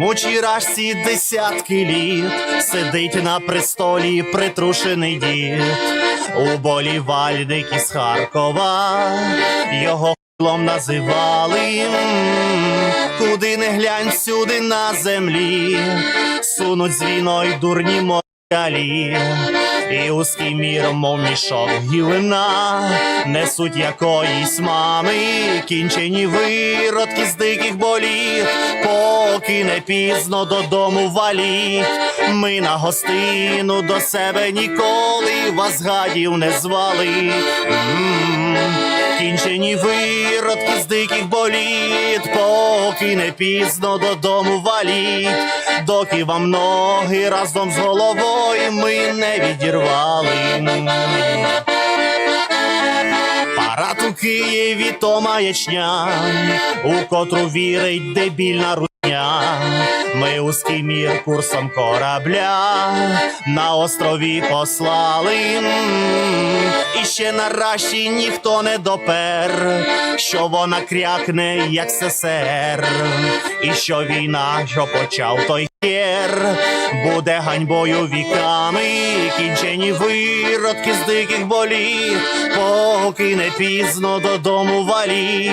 кучерашці десятки літ, сидить на престолі притрушений дід, уболівальник із Харкова, його хлом називали, куди не глянь всюди на землі, сунуть з війною дурні москалі. І узкий мір, мов мішок гілина, несуть якоїсь мами, кінчені виродки з диких боліт, поки не пізно додому валіть. Ми на гостину до себе ніколи вас гадів не звали. Кінчені виродки з диких боліт, поки не пізно додому валіть, доки вам ноги разом з головою ми не відірвали. Парад у Києві то маячня, у котру вірить дебільна рудня. Ми узкий мір курсом корабля на острові послали. Ще наразі ніхто не допер, що вона крякне, як СССР, і що війна, що почав той хер, буде ганьбою віками, кінчені виродки з диких боліт, поки не пізно додому валі.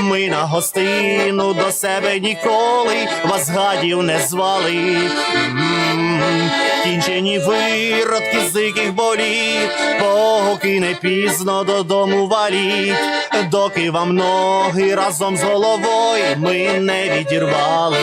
Ми на гостину до себе ніколи вас гадів не звали. Кінчені виродки з диких боліт, поки не пізно додому валіть, доки вам ноги разом з головою ми не відірвали.